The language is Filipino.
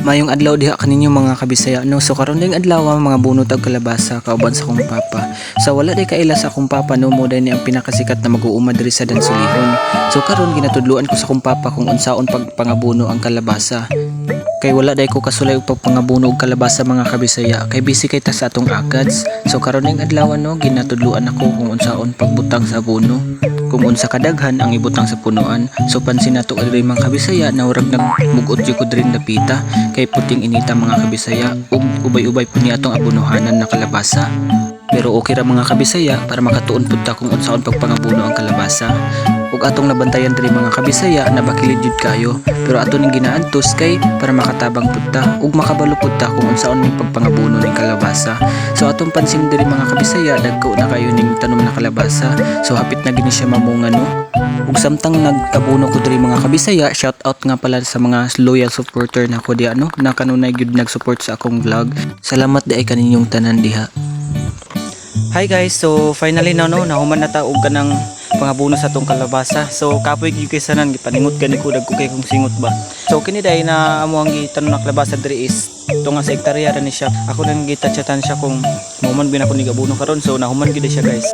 Mayong adlaw diha kaninyo mga kabisaya no so karon ding adlaw mga bunot ag kalabasa kauban sa akong papa. Sa wala day kaila sa akong papa no mo ni ang pinakasikat na mag-uuma sa Dansulihon. So karon ginatudluan ko sa akong papa kung unsaon pagpangabuno ang kalabasa. Kay wala day ko kasulay og pagpangabuno og kalabasa mga kabisaya. Kay busy kay ta sa atong agads. So karon ning adlaw no ginatudluan ako kung unsaon pagbutang sa abono kung unsa kadaghan ang ibutang sa punuan so pansin nato diri mga kabisaya na urag nagmugot jud ko diri napita kay puting inita mga kabisaya ug ubay-ubay po atong abunuhanan na kalabasa. Pero okay ra mga kabisaya para makatuon pud ta kung unsaon pagpangabuno ang kalabasa ug atong nabantayan diri mga kabisaya na bakilid kayo. Pero ato ning ginaantos kay para makatabang pud ta ug makabalo pud ta kung unsaon ning pagpangabuno ning kalabasa. So atong pansin diri mga kabisaya dagko na kayo ning tanom na kalabasa. So hapit na gini siya mamunga no? Ug samtang nagabuno ko diri mga kabisaya shout out nga pala sa mga loyal supporter na ko diha no? Na kanunay gyud nag-support sa akong vlog. Salamat di ay kaninyong tanan diha. Hi guys, so finally na no, nahuman na ta og kanang pangabuno sa tong kalabasa. So kapoy gyud kay sanan gipaningot gani ko dag ko kay kung singot ba. So kini dai na amo ang gitanong na kalabasa diri is ito nga sa hektarya ra ni siya. Ako nang gitatsatan siya kung mahuman bin ako ni gabuno karon. So nahuman gyud siya guys.